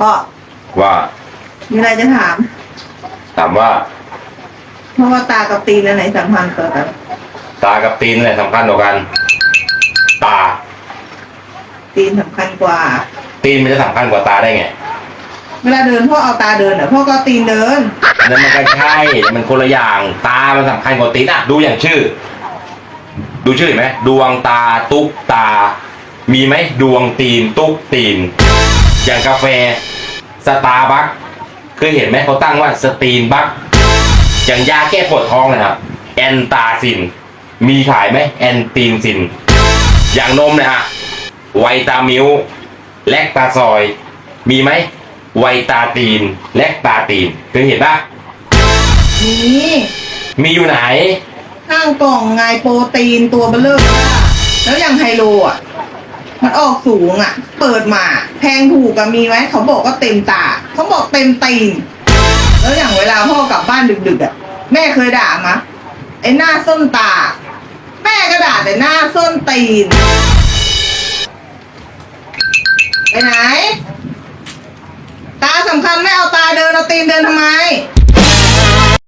พ่อว่ามีอะไรจะถาม ถามว่า เพราะว่าตากับตีนอันไหนสำคัญกว่ากันตากับตีนอะไรสำคัญกว่ากัน ตา ตีนสำคัญกว่า ตีนมันจะสำคัญกว่าตาได้ไงเวลาเดินพ่อเอาตาเดินเหรอพ่อก็เอาตีนเดินอันนั้นมันก็ใช่มันคนละอย่าง ตา มันสำคัญกว่าตีนอะ ดูอย่างชื่อ ดูชื่อเห็นไหมดวงตาตุ๊กตา มีไหมดวงตีนตุ๊กตีน อย่างกาแฟสตาร์บัคเคยเห็นไหมเขาตั้งว่าสตีนบัคอย่างยาแก้ปวดท้องนะครับแอนตาซิน มีขายไหมแอนตีนซิน อย่างนมเนะฮะไวตามิลแลคตาซอย มีไหมไวตาตีน แลคตาตีนเคยเห็นปะนี่มีอยู่ไหน ข้างกล่องไงโปรตีนตัวเบลเลอร์แล้วอย่างไฮโลอะ มันออกสูงอะ เปิดมาแพงถูกกับมีไหมเขาบอกว่าเต็มตาเขาบอกเต็มตีนแล้วอย่างเวลาพ่อกลับบ้านดึกๆอะแม่เคยด่ามะไอ้หน้าส้นตา แม่ก็ด่าแต่หน้าส้นตีน ไปไหน ตาสำคัญไม่เอาตาเดินเอาตีนเดินทำไม